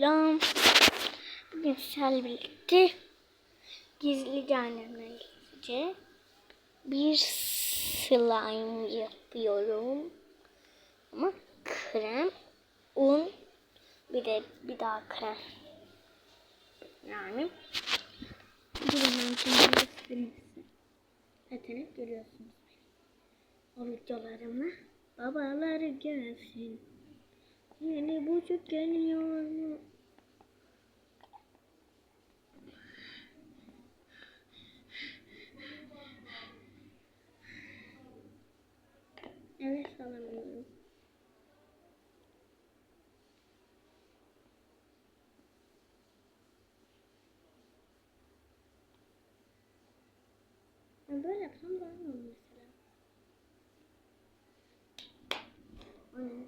Selam. Bugün sizlerle birlikte gizlice annemle bir slime yapıyorum. Ama krem, un, bir de bir daha krem. Yani ben şimdi. Zaten hep görüyorsunuz. O videolarımı babaları görsün. Yeni buçuk geliyor mu? Evet alamıyorum. Ben böyle yapsam olur mesela. Aynen.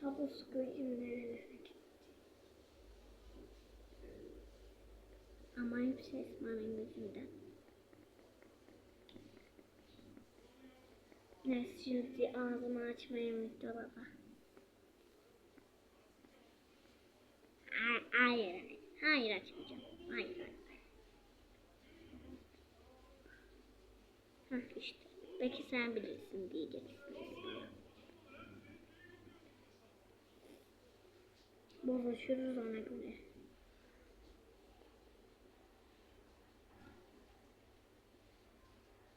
Tablosu koyayım nerelere gitti. Ama hepsi Esma'nın gözünden. Neyse şimdi ağzımı açmayayım dolaba. Hayır, Hah işte. Belki sen bilirsin diyeceksin. Bozuşuruz ona göre.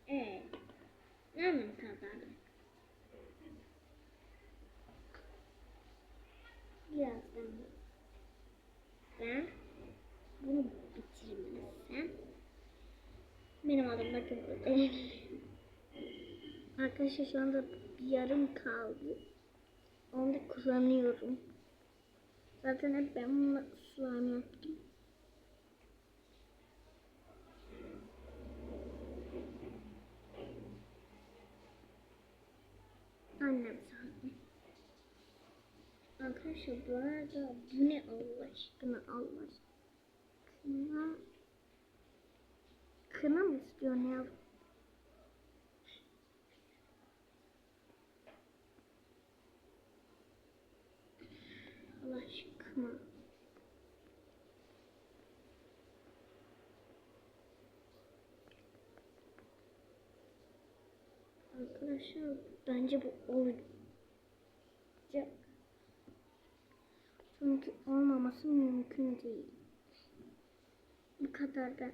Ee, ne anlam kazandı? Birazdan ben bunu bitirmezsem benim adım da değil. Arkadaşlar şu anda yarım kaldı. Onu da kullanıyorum. Zaten hep ben bununla slime yaptım. Annem sandı. Arkadaşlar bu arada bu ne Allah aşkına Allah aşkına. Kına mı istiyor ne yap? Aşkına. Arkadaşlar bence bu olacak. Çünkü olmaması mümkün değil. Bu kadar da.